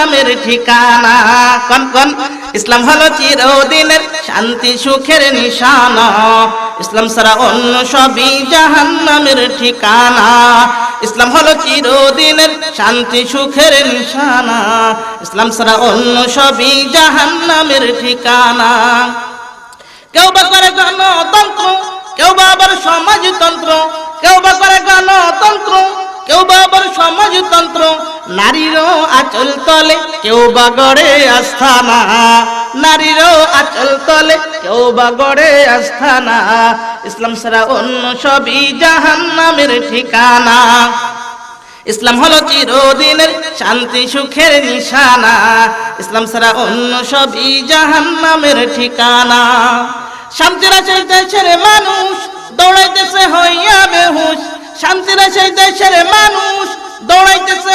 নামের ঠিকানা? কন কন? ইসলাম হলো চিরদিনের শান্তি, সুখের নিশানা। ইসলাম ছাড়া অন্য সবই জাহান নামের ঠিকানা। ইসলাম হলো চিরদিনের শান্তি, সুখের নিশানা। ইসলাম ছাড়া অন্য সবই জাহান নামের ঠিকানা। কেউ বা করে গণতন্ত্র, কেউ বা আবার সমাজতন্ত্র, কেউ বা কেউ বা আবার সমাজতন্ত্র নারীরও আচল তলে কেউ বা গড়ে আস্থানা নারীরও আচল তলে কেউ বা গড়ে আস্থানা, ইসলাম সারা অন্য সবই জাহান নামের ঠিকানা। ইসলাম হলো চিরদিনের শান্তি সুখের নিশানা, ইসলাম সারা অন্য সবই জাহান নামের ঠিকানা। শান্তির সেই দেশের মানুষ দৌড়াইতেছে হইয়া সেই দেশের মানুষ দৌড়াইতেছে।